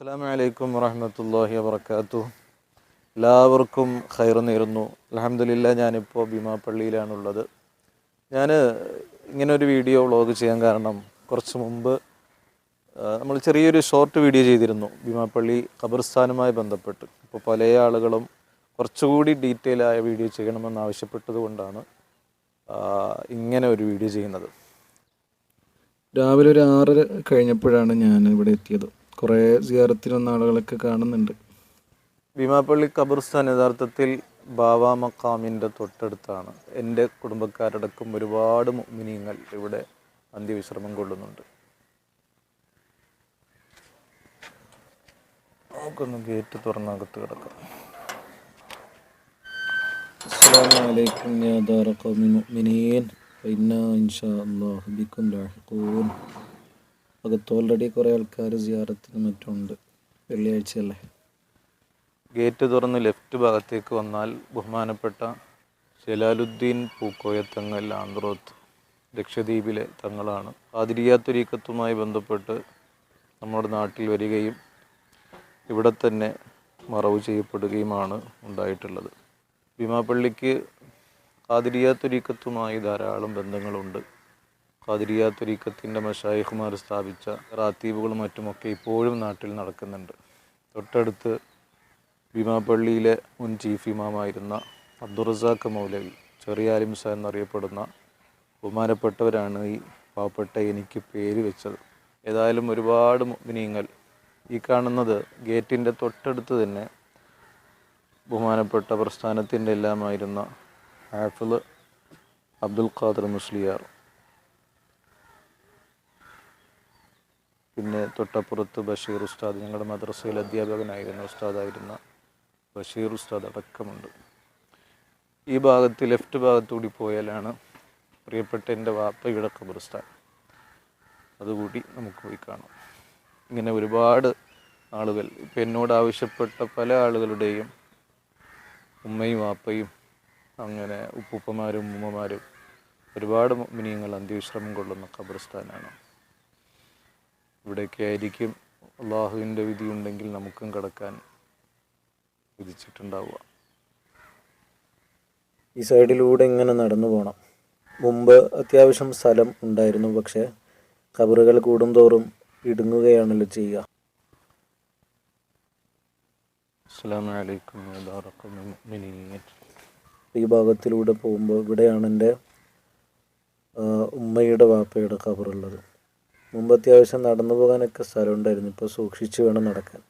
അസ്സാം വലൈക്കും വറഹമത്തല്ലാഹി വാബർക്കാത്തു എല്ലാവർക്കും ഖൈർ നേരുന്നു. അലഹമില്ല ഞാനിപ്പോൾ ഭീമാപ്പള്ളിയിലാണുള്ളത് ഞാൻ ഇങ്ങനെ ഒരു വീഡിയോ വ്ളോഗ് ചെയ്യാൻ കാരണം കുറച്ച് മുമ്പ് നമ്മൾ ചെറിയൊരു ഷോർട്ട് വീഡിയോ ചെയ്തിരുന്നു. ഭീമാപ്പള്ളി ഖബർസ്ഥാനുമായി ബന്ധപ്പെട്ട്. ഇപ്പോൾ പല ആളുകളും കുറച്ചുകൂടി ഡീറ്റെയിൽ ആയ വീഡിയോ ചെയ്യണമെന്ന് ആവശ്യപ്പെട്ടത് കൊണ്ടാണ് ഇങ്ങനെ ഒരു വീഡിയോ ചെയ്യുന്നത്. രാവിലെ ഒരു ആറ് കഴിഞ്ഞപ്പോഴാണ് ഞാൻ ഇവിടെ എത്തിയത്. കുറേ സിയാറത്തിന് വന്ന ആളുകളൊക്കെ കാണുന്നുണ്ട്. ഭീമാപ്പള്ളി ഖബർസ്ഥാൻ യഥാർത്ഥത്തിൽ ബാബ മക്കാമിന്റെ തൊട്ടടുത്താണ്. എന്റെ കുടുംബക്കാരടക്കം ഒരുപാട് മിനിയങ്ങൾ ഇവിടെ അന്ത്യവിശ്രമം കൊള്ളുന്നുണ്ട്. നമുക്കൊന്ന് ഗേറ്റ് തുറന്നകത്ത് കിടക്കാം. മുഅ്മിനീൻ. ഫഇന്നാ ഇൻഷാ അല്ലാഹു ബിക്കും ലാഹിഖൂൻ. അകത്ത് ഓൾറെഡി കുറേ ആൾക്കാർ സിയാറത്തിന് മറ്റുണ്ട് വെള്ളിയാഴ്ചയല്ലേ ഗേറ്റ് തുറന്ന് ലെഫ്റ്റ് ഭാഗത്തേക്ക് വന്നാൽ ബഹുമാനപ്പെട്ട ജലാലുദ്ദീൻ പൂക്കോയത്തങ്ങൽ ആന്ത്രോത്ത് ലക്ഷദ്വീപിലെ തങ്ങളാണ്. ആതിരിയാത്തൊരീക്കത്തുമായി ബന്ധപ്പെട്ട് നമ്മുടെ നാട്ടിൽ വരികയും ഇവിടെ തന്നെ മറവ് ചെയ്യപ്പെടുകയുമാണ് ഉണ്ടായിട്ടുള്ളത്. ഭീമാപ്പള്ളിക്ക് ആതിരിയാത്തൊരീക്കത്തുമായി ധാരാളം ബന്ധങ്ങളുണ്ട്. കാതിരിയാത്തൊരീക്കത്തിന്റെ മഷായിഖുമാർ സ്ഥാപിച്ച റാത്തീബുകളും മറ്റുമൊക്കെ ഇപ്പോഴും നാട്ടിൽ നടക്കുന്നുണ്ട്. തൊട്ടടുത്ത് ഭീമാപ്പള്ളിയിലെ മുൻ ചീഫ് ഇമാമായിരുന്ന അബ്ദുറസാഖ് മൗലവി ചെറിയ ആലിംസ എന്നറിയപ്പെടുന്ന ബഹുമാനപ്പെട്ടവരാണ് ഈ പാവപ്പെട്ട എനിക്ക് പേര് വെച്ചത്. ഏതായാലും ഒരുപാട് മിനിങ്ങൾ ഈ കാണുന്നത് ഗേറ്റിന്റെ തൊട്ടടുത്ത് തന്നെ ബഹുമാനപ്പെട്ട പ്രസ്ഥാനത്തിന്റെ എല്ലാമായിരുന്ന ഹാഫിൾ അബ്ദുൽ ഖാദർ മുസ്ലിയാർ. പിന്നെ തൊട്ടപ്പുറത്ത് ബഷീർ ഉസ്താദ് ഞങ്ങളുടെ മദ്രസയിൽ അധ്യാപകനായിരുന്ന ഉസ്താദായിരുന്ന ബഷീർ ഉസ്താദ് അടക്കമുണ്ട്. ഈ ഭാഗത്ത് ലെഫ്റ്റ് ഭാഗത്തുകൂടി പോയാലാണ് പ്രിയപ്പെട്ട എന്റെ വാപ്പയുടെ ഖബർസ്ഥാൻ. അതുകൂടി നമുക്ക് പോയി കാണാം. ഇങ്ങനെ ഒരുപാട് ആളുകൾ ഇപ്പം എന്നോട് ആവശ്യപ്പെട്ട പല ആളുകളുടെയും ഉമ്മയും വാപ്പയും അങ്ങനെ ഉപ്പുപ്പമാരും ഉമ്മമാരും ഒരുപാട് മിനിയങ്ങൾ അന്ത്യവിശ്രമം കൊള്ളുന്ന ഖബർസ്ഥാനാണ്. ഇവിടെയൊക്കെ ആയിരിക്കും അള്ളാഹുവിന്റെ വിധി ഉണ്ടെങ്കിൽ നമുക്കും കിടക്കാൻ വിധിച്ചിട്ടുണ്ടാവുക. ഈ സൈഡിലൂടെ ഇങ്ങനെ നടന്നു പോകണം മുമ്പ് അത്യാവശ്യം സ്ഥലം ഉണ്ടായിരുന്നു പക്ഷേ കബറുകൾ കൂടുന്തോറും ഇടുങ്ങുകയാണല്ലോ ചെയ്യുക. ഈ ഭാഗത്തിലൂടെ പോകുമ്പോൾ ഇവിടെയാണ് എന്റെ ഉമ്മയുടെ വാപ്പയുടെ ഖബറുള്ളത് മുമ്പ് അത്യാവശ്യം നടന്നു പോകാനൊക്കെ സ്ഥലം ഉണ്ടായിരുന്നു ഇപ്പോൾ സൂക്ഷിച്ച് വേണം നടക്കാൻ.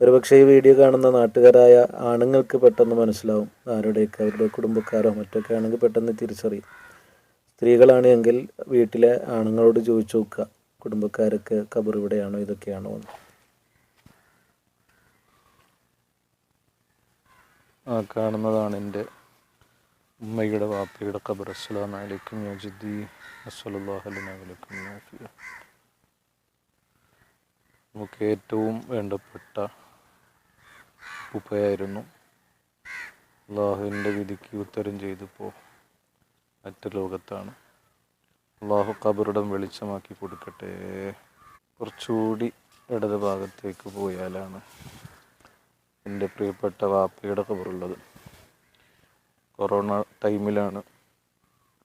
ഒരുപക്ഷെ ഈ വീഡിയോ കാണുന്ന നാട്ടുകാരായ ആണുങ്ങൾക്ക് പെട്ടെന്ന് മനസ്സിലാവും. ആരുടെയൊക്കെ അവരുടെ കുടുംബക്കാരോ മറ്റൊക്കെ ആണെങ്കിൽ പെട്ടെന്ന് തിരിച്ചറിയും. സ്ത്രീകളാണ് എങ്കിൽ വീട്ടിലെ ആണുങ്ങളോട് ചോദിച്ചു നോക്കുക. കുടുംബക്കാരൊക്കെ ഖബർ ഇവിടെയാണോ ഇതൊക്കെയാണോ എന്ന്. ആ കാണുന്നതാണ് എന്റെ ഉമ്മയുടെ വാപ്പയുടെ ഖബർ അസ്സലാമു അലൈക്കും അലൈക്കും നാഫിയ നമുക്ക് ഏറ്റവും വേണ്ടപ്പെട്ട ഉപ്പയായിരുന്നു. അള്ളാഹുവിന്റെ വിധിക്ക് ഉത്തരം ചെയ്തപ്പോൾ മറ്റു ലോകത്താണ്. അള്ളാഹു കബറിടം വെളിച്ചമാക്കി കൊടുക്കട്ടെ. കുറച്ചുകൂടി ഇടത് ഭാഗത്തേക്ക് പോയാലാണ് എന്റെ പ്രിയപ്പെട്ട വാപ്പയുടെ കബറുള്ളത് കൊറോണ ടൈമിലാണ്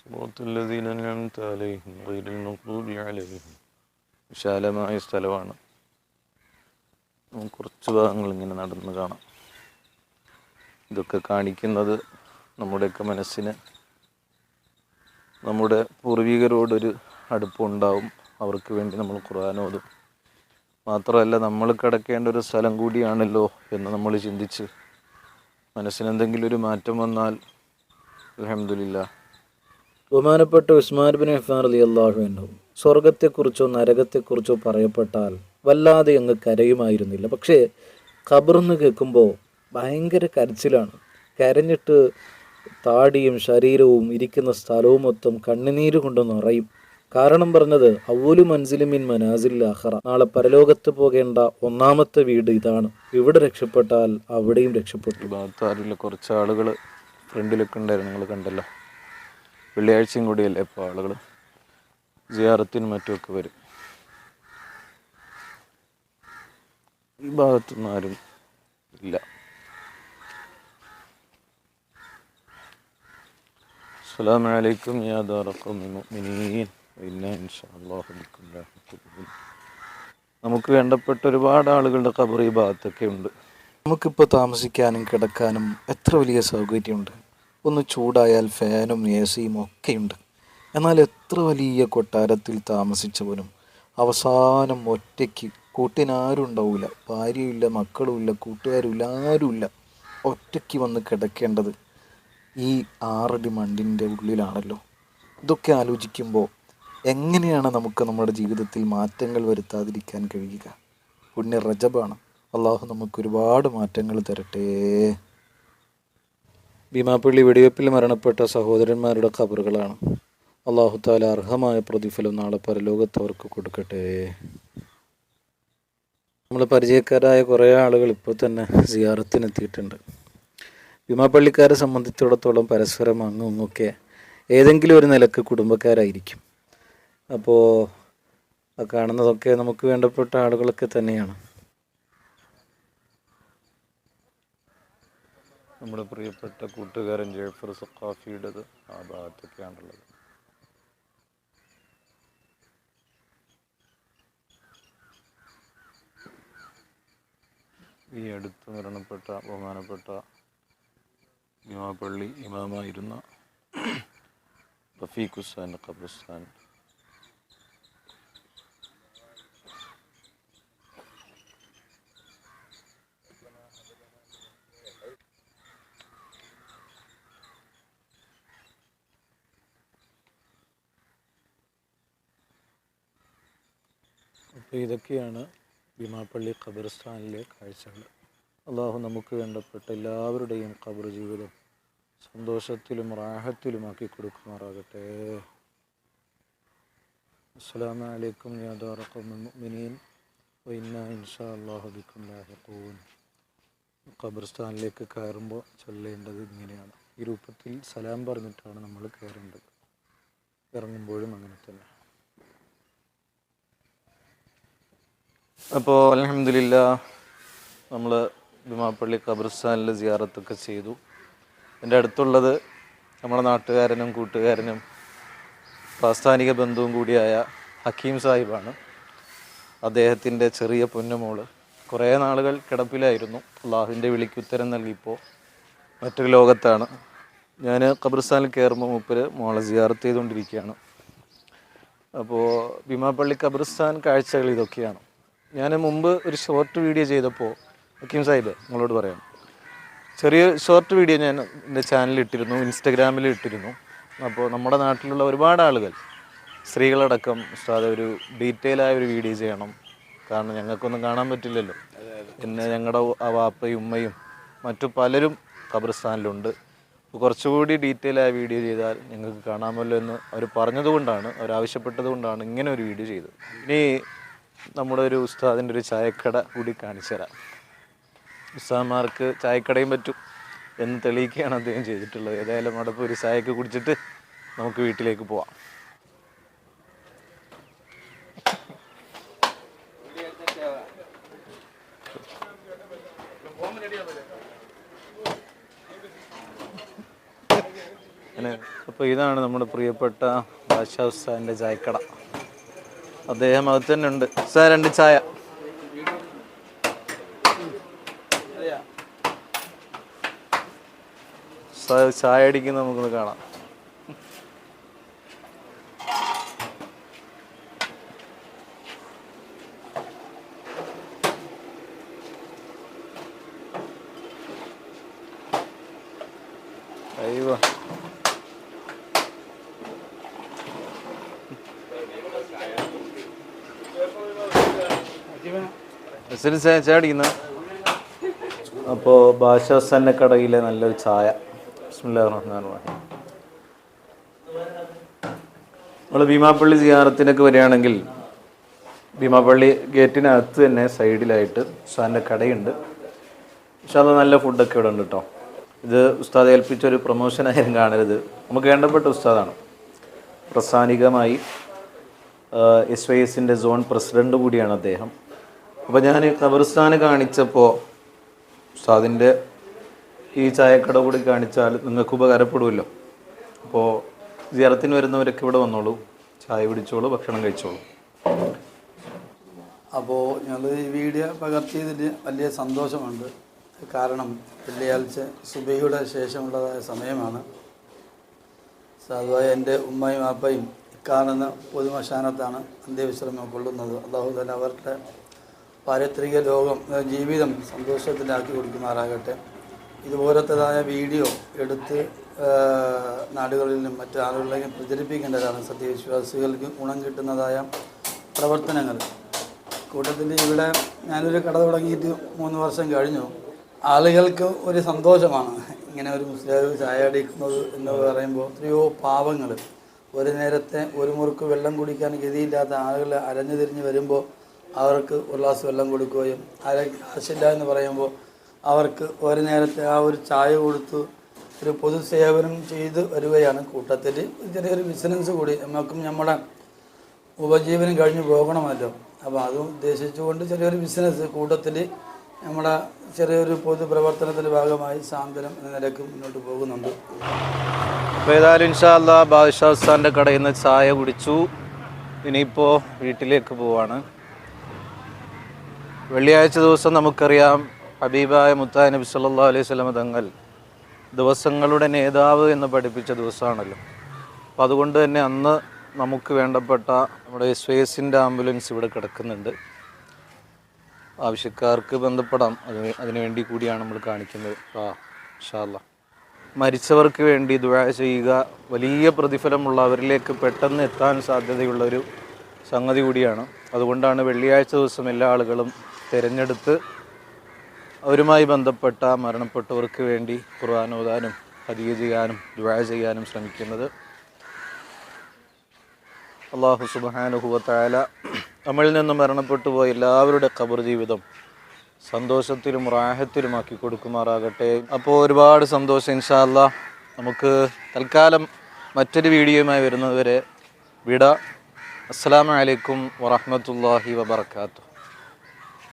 صراط الذين أنعمت عليهم غير المغضوب عليهم വിശാലമായ സ്ഥലമാണ് നമുക്ക് കുറച്ച് ഭാഗങ്ങൾ ഇങ്ങനെ നടന്ന് കാണാം ഇതൊക്കെ കാണിക്കുന്നത് നമ്മുടെയൊക്കെ മനസ്സിന് നമ്മുടെ പൂർവികരോടൊരു അടുപ്പമുണ്ടാവും അവർക്ക് വേണ്ടി നമ്മൾ ഖുർആൻ ഓതും മാത്രമല്ല നമ്മൾ കിടക്കേണ്ട ഒരു സ്ഥലം കൂടിയാണല്ലോ എന്ന് നമ്മൾ ചിന്തിച്ച് മനസ്സിനെന്തെങ്കിലും ഒരു മാറ്റം വന്നാൽ അലഹമില്ല ബഹുമാനപ്പെട്ട ഉസ്മാൻ ബിൻ അഫ്ഫാൻ അലി അള്ളാഹു അൻഹു സ്വർഗത്തെക്കുറിച്ചോ നരകത്തെക്കുറിച്ചോ പറയപ്പെട്ടാൽ വല്ലാതെ അങ്ങ് കരയുമായിരുന്നില്ല. പക്ഷേ ഖബറെന്ന് കേൾക്കുമ്പോൾ ഭയങ്കര കരച്ചിലാണ്. കരഞ്ഞിട്ട് താടിയും ശരീരവും ഇരിക്കുന്ന സ്ഥലവും മൊത്തം കണ്ണുനീര് കൊണ്ട് നിറയും. കാരണം പറഞ്ഞത് അവലു മൻസിലിമിൻ മനാസിൽ അഹറ നാളെ പരലോകത്ത് പോകേണ്ട ഒന്നാമത്തെ വീട് ഇതാണ്. ഇവിടെ രക്ഷപ്പെട്ടാൽ അവിടെയും രക്ഷപ്പെട്ടു. കുറച്ച് ആളുകൾ ഫ്രണ്ടിലൊക്കെ ഉണ്ടായിരുന്നു നിങ്ങൾ കണ്ടല്ലോ. വെള്ളിയാഴ്ചയും കൂടിയല്ലേ ഇപ്പോൾ ആളുകൾ ജിയാറത്തിനും മറ്റുമൊക്കെ വരും. ഈ ഭാഗത്തൊന്നും ആരും ഇല്ല. ബിക്കും ലാഹിഖൂൻ നമുക്ക് വേണ്ടപ്പെട്ട ഒരുപാട് ആളുകളുടെ ഖബർ ഈ ഭാഗത്തൊക്കെ ഉണ്ട്. നമുക്കിപ്പോൾ താമസിക്കാനും കിടക്കാനും എത്ര വലിയ സൗകര്യമുണ്ട്? ഒന്ന് ചൂടായാൽ ഫാനും എ സിയും ഒക്കെയുണ്ട്. എന്നാൽ എത്ര വലിയ കൊട്ടാരത്തിൽ താമസിച്ചവനും അവസാനം ഒറ്റയ്ക്ക് കൂട്ടിനാരും ഉണ്ടാവില്ല ഭാര്യയില്ല മക്കളുമില്ല കൂട്ടുകാരുമില്ല ആരുമില്ല. ഒറ്റയ്ക്ക് വന്ന് കിടക്കേണ്ടത് ഈ ആറടി മണ്ണിന്റെ ഉള്ളിലാണല്ലോ. ഇതൊക്കെ ആലോചിക്കുമ്പോൾ എങ്ങനെയാണ് നമുക്ക് നമ്മുടെ ജീവിതത്തിൽ മാറ്റങ്ങൾ വരുത്താതിരിക്കാൻ കഴിയുക? പുണ്യ റജബാണ് അള്ളാഹു നമുക്ക് ഒരുപാട് മാറ്റങ്ങൾ തരട്ടെ. ഭീമാപ്പള്ളി വെടിവെപ്പിൽ മരണപ്പെട്ട സഹോദരന്മാരുടെ ഖബറുകളാണ്. അള്ളാഹു താല അർഹമായ പ്രതിഫലം നാളെ പരലോകത്ത് അവർക്ക് കൊടുക്കട്ടെ. നമ്മൾ പരിചയക്കാരായ കുറേ ആളുകൾ ഇപ്പോൾ തന്നെ സിയാറത്തിനെത്തിയിട്ടുണ്ട്. ഭീമാപ്പള്ളിക്കാരെ സംബന്ധിച്ചിടത്തോളം പരസ്പരം അങ്ങും ഏതെങ്കിലും ഒരു നിലയ്ക്ക് കുടുംബക്കാരായിരിക്കും. അപ്പോൾ കാണുന്നതൊക്കെ നമുക്ക് വേണ്ടപ്പെട്ട ആളുകളൊക്കെ തന്നെയാണ്. നമ്മുടെ പ്രിയപ്പെട്ട കൂട്ടുകാരൻ ജയഫർ സഖാഫിയുടേത് ആ ഭാഗത്തൊക്കെയാണുള്ളത്. ഈ അടുത്ത് മരണപ്പെട്ട ബഹുമാനപ്പെട്ട ഇമാപ്പള്ളി ഇമാമായിരുന്ന റഫീഖ് ഹുസാൻ ഖബർസ്ഥാൻ അപ്പോൾ ഇതൊക്കെയാണ് ഭീമാപ്പള്ളി ഖബർസ്ഥാനിലെ കാഴ്ചകൾ. അള്ളാഹു നമുക്ക് വേണ്ടപ്പെട്ട എല്ലാവരുടെയും ഖബർ ജീവിതം സന്തോഷത്തിലും റാഹത്തിലുമാക്കി കൊടുക്കുമാറാകട്ടെ. അസ്സലാമു അലൈക്കും യാദാറഖുമിനീൻ വൈന്ന ഇൻഷാ അള്ളാഹു ബിക്കും ഖബർസ്ഥാനിലേക്ക് കയറുമ്പോൾ ചൊല്ലേണ്ടത് ഇങ്ങനെയാണ്. ഈ രൂപത്തിൽ സലാം പറഞ്ഞിട്ടാണ് നമ്മൾ കയറേണ്ടത്. ഇറങ്ങുമ്പോഴും അങ്ങനെ തന്നെ. അപ്പോൾ അലഹമില്ല നമ്മൾ ബിമാപ്പള്ളി ഖബർസ്ഥാനിൽ സിയാറത്തൊക്കെ ചെയ്തു. എന്റെ അടുത്തുള്ളത് നമ്മുടെ നാട്ടുകാരനും കൂട്ടുകാരനും പ്രാസ്ഥാനിക ബന്ധുവും കൂടിയായ ഹക്കീം സാഹിബാണ്. അദ്ദേഹത്തിന്റെ ചെറിയ പൊന്നുമോൾ. കുറേ നാളുകൾ കിടപ്പിലായിരുന്നു. അള്ളാഹുവിന്റെ വിളിക്ക് ഉത്തരം നൽകിയപ്പോൾ മറ്റൊരു ലോകത്താണ്. ഞാൻ ഖബർസ്ഥാനിൽ കയറുമ്പോൾ മൂപ്പര് മോളെ സിയാറത്ത് ചെയ്തുകൊണ്ടിരിക്കുകയാണ്. അപ്പോൾ ഭീമാപ്പള്ളി ഖബർസ്ഥാൻ കാഴ്ചകൾ ഇതൊക്കെയാണ്. ഞാൻ മുമ്പ് ഒരു ഷോർട്ട് വീഡിയോ ചെയ്തപ്പോൾ ഹക്കീം സാഹിബ് നിങ്ങളോട് പറയാം. ചെറിയ ഷോർട്ട് വീഡിയോ ഞാൻ എന്റെ ചാനലിൽ ഇട്ടിരുന്നു ഇൻസ്റ്റഗ്രാമിൽ ഇട്ടിരുന്നു. അപ്പോൾ നമ്മുടെ നാട്ടിലുള്ള ഒരുപാട് ആളുകൾ സ്ത്രീകളടക്കം ഉസ്താദ് ഒരു ഡീറ്റെയിൽ ആയ ഒരു വീഡിയോ ചെയ്യണം. കാരണം ഞങ്ങൾക്കൊന്നും കാണാൻ പറ്റില്ലല്ലോ. പിന്നെ ഞങ്ങളുടെ ആ വാപ്പയും ഉമ്മയും മറ്റു പലരും ഖബർസ്ഥാനിലുണ്ട്. കുറച്ചുകൂടി ഡീറ്റെയിൽ ആയ വീഡിയോ ചെയ്താൽ ഞങ്ങൾക്ക് കാണാമല്ലോ എന്ന് അവർ പറഞ്ഞതുകൊണ്ടാണ് അവർ ഇങ്ങനെ ഒരു വീഡിയോ ചെയ്തത്. ഇനി നമ്മുടെ ഒരു ഉസ്താദിന്റെ ഒരു ചായക്കട കൂടി കാണിച്ചു തരാം. ഉസ്താദ്മാർക്ക് ചായക്കടയും പറ്റും എന്ന് തെളിയിക്കുകയാണ് അദ്ദേഹം ചെയ്തിട്ടുള്ളത്. ഏതായാലും അവിടെ പോയി ഒരു ചായയൊക്കെ കുടിച്ചിട്ട് നമുക്ക് വീട്ടിലേക്ക് പോവാം. അപ്പോൾ ഇതാണ് നമ്മുടെ പ്രിയപ്പെട്ട ബാദ്ഷാ ഉസ്താദിന്റെ ചായക്കട. അദ്ദേഹം അത് തന്നെ ഉണ്ട്. സാർ രണ്ട് ചായ. സാർ ചായ അടിക്കുന്നത് നമുക്കൊന്ന് കാണാം. അയ്യോ. ചായ ചേടിക്കുന്നു അപ്പോൾ ബാഷാസന്നെ കടയിലെ നല്ലൊരു ചായ. റഹ്മാൻ റഹീം. നമ്മൾ ഭീമാപ്പള്ളി സിയാറത്തിനൊക്കെ വരികയാണെങ്കിൽ ഭീമാപ്പള്ളി ഗേറ്റിനകത്ത് തന്നെ സൈഡിലായിട്ട് ഉസ്താദിന്റെ കടയുണ്ട്. പക്ഷെ അത് നല്ല ഫുഡൊക്കെ ഇവിടെ ഉണ്ട് കേട്ടോ ഇത് ഉസ്താദ് ഏൽപ്പിച്ച ഒരു പ്രൊമോഷനായാലും കാണരുത്. നമുക്ക് വേണ്ടപ്പെട്ട ഉസ്താദാണ്. പ്രസാനികമായി എസ് വൈ എസിന്റെ സോൺ പ്രസിഡന്റ് കൂടിയാണ് അദ്ദേഹം. അപ്പോൾ ഞാൻ ഖബർസ്ഥാൻ കാണിച്ചപ്പോൾ ഉസ്താദിന്റെ ഈ ചായക്കട കൂടി കാണിച്ചാൽ നിങ്ങൾക്ക് ഉപകാരപ്പെടുമല്ലോ. അപ്പോൾ ജിയറത്തിന് വരുന്നവരൊക്കെ ഇവിടെ വന്നോളൂ. ചായ പിടിച്ചോളൂ ഭക്ഷണം കഴിച്ചോളൂ. അപ്പോൾ ഞങ്ങൾ ഈ വീഡിയോ പകർത്തിയതിന് വലിയ സന്തോഷമുണ്ട്. കാരണം വെള്ളിയാഴ്ച സുബൈയുടെ ശേഷമുള്ളതായ സമയമാണ്. സാധുവായ എന്റെ ഉമ്മയും അപ്പയും ഇക്കാണുന്ന പൊതുമശാനത്താണ് അന്ത്യവിശ്രമം കൊള്ളുന്നത്. അള്ളാഹു തന്നെ അവരുടെ പാരത്രിക ലോകം ജീവിതം സന്തോഷത്തിലാക്കി കൊടുക്കുമാറാകട്ടെ. ഇതുപോലത്തേതായ വീഡിയോ എടുത്ത് നാടുകളിൽ നാടുകളിലും മറ്റു ആളുകളിലേക്കും പ്രചരിപ്പിക്കേണ്ടതാണ് സത്യവിശ്വാസികൾക്ക് ഗുണം കിട്ടുന്നതായ പ്രവർത്തനങ്ങൾ. കൂട്ടത്തിൽ ഇവിടെ ഞാനൊരു കട തുടങ്ങിയിട്ട് മൂന്ന് വർഷം കഴിഞ്ഞു. ആളുകൾക്ക് ഒരു സന്തോഷമാണ് ഇങ്ങനെ ഒരു മുസ്ലിം ചായ അടിക്കുന്നത് എന്ന് പറയുമ്പോൾ എത്രയോ പാവങ്ങൾ ഒരു നേരത്തെ ഒരു മുറുക്ക് വെള്ളം കുടിക്കാൻ ഗതിയില്ലാത്ത ആളുകൾ അരഞ്ഞു തിരിഞ്ഞ് വരുമ്പോൾ അവർക്ക് ഒരു ഗ്ലാസ് വെള്ളം കൊടുക്കുകയും അര കാശില്ല എന്ന് പറയുമ്പോൾ അവർക്ക് ഒരു നേരത്തെ ആ ഒരു ചായ കൊടുത്ത് ഒരു പൊതുസേവനം ചെയ്ത് വരികയാണ് കൂട്ടത്തിൽ. ചെറിയൊരു ബിസിനസ് കൂടി. നമുക്കും നമ്മുടെ ഉപജീവനം കഴിഞ്ഞ് പോകണമല്ലോ. അപ്പോൾ അതും ഉദ്ദേശിച്ചുകൊണ്ട് ചെറിയൊരു ബിസിനസ് കൂട്ടത്തിൽ നമ്മുടെ ചെറിയൊരു പൊതുപ്രവർത്തനത്തിന്റെ ഭാഗമായി സാന്ത്വനം എന്ന നിലയ്ക്ക് മുന്നോട്ട് പോകുന്നുണ്ട്. അപ്പോൾ ഏതായാലും ഇൻഷാല്ല ബാദുഷാസ്ഥാന്റെ കടയിൽ നിന്ന് ചായ കുടിച്ചു. ഇനിയിപ്പോൾ വീട്ടിലേക്ക് പോവാണ്. വെള്ളിയാഴ്ച ദിവസം നമുക്കറിയാം ഹബീബായ മുത്താ നബി സല്ലാ അലൈഹി സ്വലമ തങ്ങൾ ദിവസങ്ങളുടെ നേതാവ് എന്ന് പഠിപ്പിച്ച ദിവസമാണല്ലോ. അപ്പോൾ അതുകൊണ്ട് തന്നെ അന്ന് നമുക്ക് വേണ്ടപ്പെട്ട നമ്മുടെ സ്വേസിന്റെ ആംബുലൻസ് ഇവിടെ കിടക്കുന്നുണ്ട്. ആവശ്യക്കാർക്ക് ബന്ധപ്പെടാം. അതിന് അതിനുവേണ്ടി കൂടിയാണ് നമ്മൾ കാണിക്കുന്നത്. ആ ഷാല്ല മരിച്ചവർക്ക് വേണ്ടി ദുആ ചെയ്യുക. വലിയ പ്രതിഫലമുള്ള അവരിലേക്ക് പെട്ടെന്ന് എത്താൻ സാധ്യതയുള്ള ഒരു സംഗതി കൂടിയാണ്. അതുകൊണ്ടാണ് വെള്ളിയാഴ്ച ദിവസം എല്ലാ ആളുകളും തിരഞ്ഞെടുത്ത് അവരുമായി ബന്ധപ്പെട്ട മരണപ്പെട്ടവർക്ക് വേണ്ടി ഖുർആൻ ഓതാനും ചെയ്യാനും ദുആ ചെയ്യാനും ശ്രമിക്കുന്നത് അള്ളാഹു സുബാനുഹുവത്തായ നമ്മളിൽ നിന്ന് മരണപ്പെട്ടു പോയ എല്ലാവരുടെ ഖബർ ജീവിതം സന്തോഷത്തിലും റാഹത്തിലുമാക്കി കൊടുക്കുമാറാകട്ടെ. അപ്പോൾ ഒരുപാട് സന്തോഷം ഇൻഷാല്ല നമുക്ക് തൽക്കാലം മറ്റൊരു വീഡിയോയുമായി വരുന്നതുവരെ വിട. അസ്സാം വലൈക്കും വറഹ്മത്തുള്ളാഹി വബർക്കാത്തു